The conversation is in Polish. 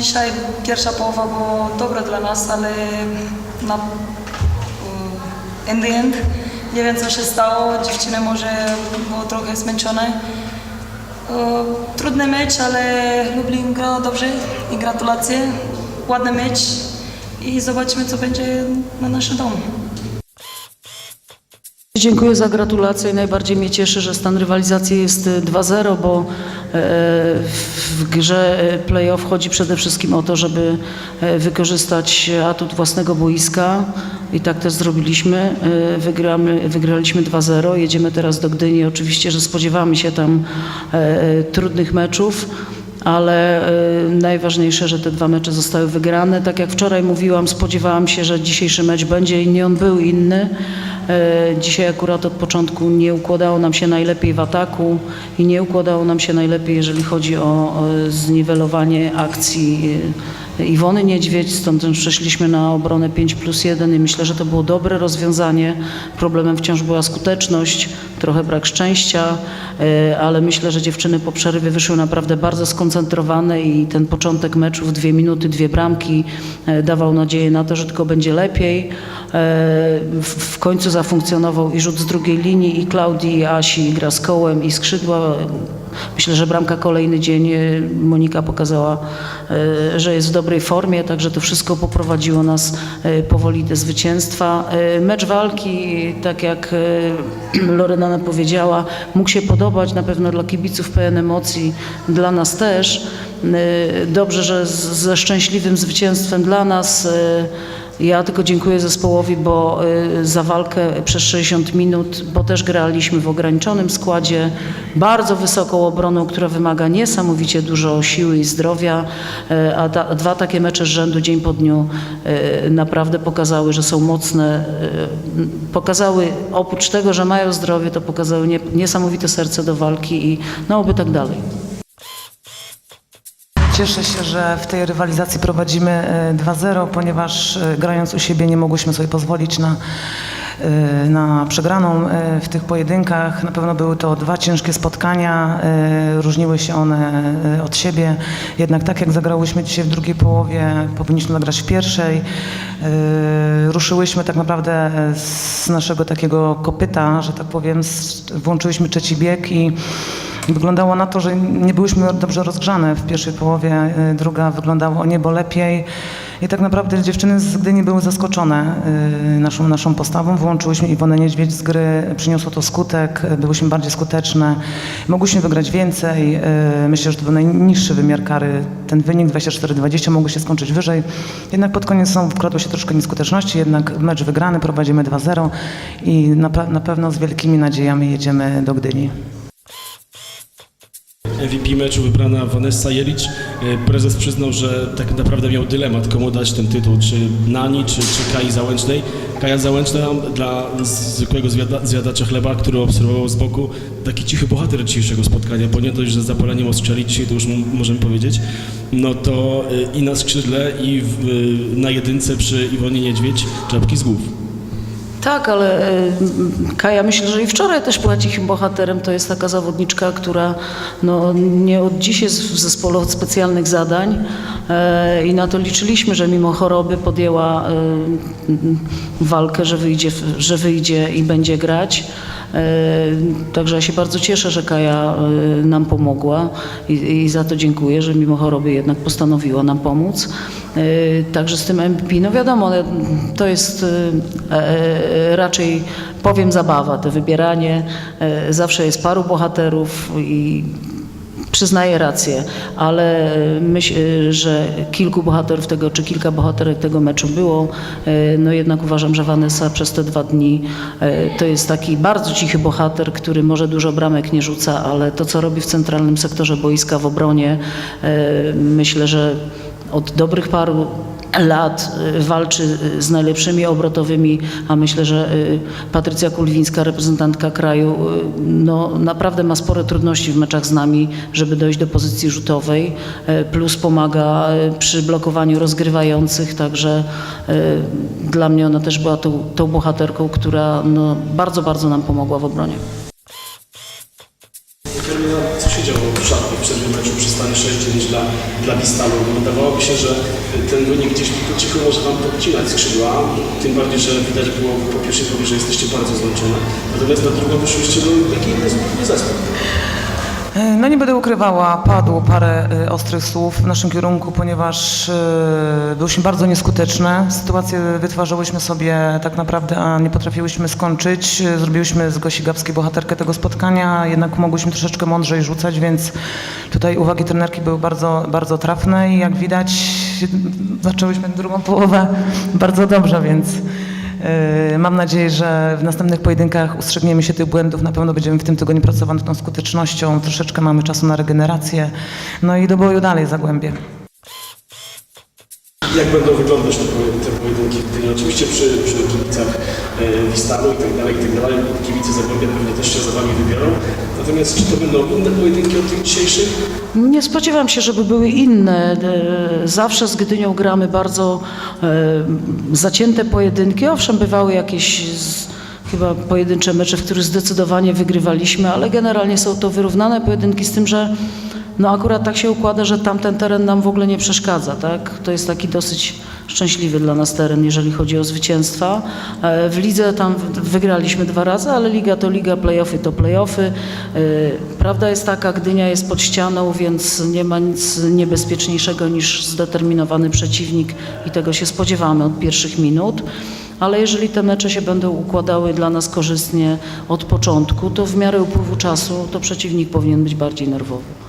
dzisiaj pierwsza połowa była dobra dla nas, ale na in the end nie wiem co się stało. Dziewczyny może było trochę zmęczone. E, Trudny mecz, ale Lublin grał dobrze i gratulacje. Ładny mecz i zobaczymy co będzie na naszym domu. Dziękuję za gratulacje. Najbardziej mnie cieszy, że stan rywalizacji jest e, 2-0, bo e, w grze e, play-off chodzi przede wszystkim o to, żeby e, wykorzystać atut własnego boiska i tak też zrobiliśmy. E, Wygramy, wygraliśmy 2-0. Jedziemy teraz do Gdyni. Oczywiście, że spodziewamy się tam e, trudnych meczów ale najważniejsze, że te dwa mecze zostały wygrane. Tak jak wczoraj mówiłam, spodziewałam się, że dzisiejszy mecz będzie inny, on był inny. Y, Dzisiaj akurat od początku nie układało nam się najlepiej w ataku i nie układało nam się najlepiej, jeżeli chodzi o, zniwelowanie akcji Iwony Niedźwiedź, stąd też przeszliśmy na obronę 5 plus 1 i myślę, że to było dobre rozwiązanie. Problemem wciąż była skuteczność, trochę brak szczęścia, y, ale myślę, że dziewczyny po przerwie wyszły naprawdę bardzo skoncentrowane i ten początek meczu w dwie minuty, dwie bramki y, dawał nadzieję na to, że tylko będzie lepiej. W, w końcu zafunkcjonował i rzut z drugiej linii, i Klaudii, i Asi, i gra z kołem, i skrzydła. Myślę, że bramka kolejny dzień. y, Monika pokazała, y, że jest w dobrej formie, także to wszystko poprowadziło nas y, powoli do zwycięstwa. Mecz walki, tak jak Lorena powiedziała, mógł się podobać na pewno dla kibiców pełen emocji, dla nas też. Dobrze, że ze szczęśliwym zwycięstwem dla nas. Ja tylko dziękuję zespołowi, bo y, za walkę przez 60 minut, bo też graliśmy w ograniczonym składzie, bardzo wysoką obroną, która wymaga niesamowicie dużo siły i zdrowia, y, a ta, dwa takie mecze z rzędu dzień po dniu y, naprawdę pokazały, że są mocne, pokazały oprócz tego, że mają zdrowie, to pokazały nie, niesamowite serce do walki i no oby tak dalej. Cieszę się, że w tej rywalizacji prowadzimy e, 2-0, ponieważ e, grając u siebie nie mogłyśmy sobie pozwolić na, e, na przegraną e, w tych pojedynkach. Na pewno były to dwa ciężkie spotkania, e, różniły się one e, od siebie. Jednak tak jak zagrałyśmy dzisiaj w drugiej połowie, powinniśmy zagrać w pierwszej. E, Ruszyłyśmy tak naprawdę e, z naszego takiego kopyta, że tak powiem, włączyłyśmy trzeci bieg i Wyglądało na to, że nie byłyśmy dobrze rozgrzane w pierwszej połowie, y, druga wyglądała o niebo lepiej. I tak naprawdę dziewczyny z Gdyni były zaskoczone y, naszą, naszą postawą. Wyłączyłyśmy Iwonę Niedźwiedź z gry, przyniosło to skutek, y, byłyśmy bardziej skuteczne. Mogłyśmy wygrać więcej. Myślę, że to był najniższy wymiar kary. Ten wynik 24-20 mógł się skończyć wyżej. Jednak pod koniec są wkradło się troszkę nieskuteczności, jednak mecz wygrany, prowadzimy 2-0 i na, na pewno z wielkimi nadziejami jedziemy do Gdyni. MVP meczu wybrana Vanessa Jelicz. E, Prezes przyznał, że tak naprawdę miał dylemat, komu dać ten tytuł, czy Nani, czy, czy Kai Załęcznej. Kaja Załęczna dla zwykłego zwiada, zjadacza chleba, który obserwował z boku, taki cichy bohater dzisiejszego spotkania, bo nie dość, że zapaleniem ostrzeli dzisiaj, to już możemy powiedzieć, no to e, i na skrzydle, i w, e, na jedynce przy Iwonie Niedźwiedź czapki z głów. Tak, ale e, Kaja myślę, że i wczoraj też była cichym bohaterem. To jest taka zawodniczka, która no, nie od dziś jest w zespole od specjalnych zadań e, i na to liczyliśmy, że mimo choroby podjęła e, walkę, że wyjdzie, że wyjdzie i będzie grać. E, Także ja się bardzo cieszę, że Kaja e, nam pomogła i, i za to dziękuję, że mimo choroby jednak postanowiła nam pomóc. E, Także z tym MVP, no wiadomo, to jest raczej, powiem, zabawa, to wybieranie. Zawsze jest paru bohaterów i przyznaję rację, ale myślę, że kilku bohaterów tego, czy kilka bohaterek tego meczu było. E, No jednak uważam, że Vanessa przez te dwa dni e, to jest taki bardzo cichy bohater, który może dużo bramek nie rzuca, ale to, co robi w centralnym sektorze boiska w obronie, e, myślę, że od dobrych paru lat y, walczy y, z najlepszymi obrotowymi, a myślę, że y, Patrycja Kulwińska, reprezentantka kraju, no, naprawdę ma spore trudności w meczach z nami, żeby dojść do pozycji rzutowej, plus pomaga przy blokowaniu rozgrywających, także dla mnie ona też była tą, tą bohaterką, która no, bardzo, bardzo nam pomogła w obronie. Karolina, co się działo w szatni w przerwie meczu przy stanie 6-9 dla, dla Bistalu? Wydawałoby się, że ten wynik gdzieś po cichu może Wam podcinać skrzydła, tym bardziej, że widać było po pierwszej połowie, że jesteście bardzo zmęczone. Natomiast na drugą wyszłyście do taki inny zespół. E, No nie będę ukrywała, padło parę e, ostrych słów w naszym kierunku, ponieważ e, byłyśmy bardzo nieskuteczne. Sytuację wytwarzałyśmy sobie tak naprawdę, a nie potrafiłyśmy skończyć. Zrobiłyśmy z Gosi Gabskiej bohaterkę tego spotkania, jednak mogłyśmy troszeczkę mądrzej rzucać, więc tutaj uwagi trenerki były bardzo, bardzo trafne i jak widać zaczęłyśmy drugą połowę bardzo dobrze, więc Mam nadzieję, że w następnych pojedynkach ustrzegniemy się tych błędów. Na pewno będziemy w tym tygodniu pracować nad tą skutecznością. Troszeczkę mamy czasu na regenerację. No i do boju dalej Zagłębie. Jak będą wyglądać te, te pojedynki w Gdyni? Oczywiście przy, przy kibicach e, Wistalu i tak dalej, i tak dalej. Kibice Zagłębia pewnie też się za Wami wybiorą. Natomiast czy to będą inne pojedynki od tych dzisiejszych? Nie spodziewam się, żeby były inne. E, Zawsze z Gdynią gramy bardzo e, zacięte pojedynki. Owszem, bywały jakieś z, chyba pojedyncze mecze, w których zdecydowanie wygrywaliśmy, ale generalnie są to wyrównane pojedynki z tym, że no akurat tak się układa, że tamten teren nam w ogóle nie przeszkadza. Tak? To jest taki dosyć szczęśliwy dla nas teren, jeżeli chodzi o zwycięstwa. E, W lidze tam wygraliśmy dwa razy, ale liga to liga, playoffy to playoffy. E, Prawda jest taka, Gdynia jest pod ścianą, więc nie ma nic niebezpieczniejszego niż zdeterminowany przeciwnik i tego się spodziewamy od pierwszych minut. Ale jeżeli te mecze się będą układały dla nas korzystnie od początku, to w miarę upływu czasu to przeciwnik powinien być bardziej nerwowy.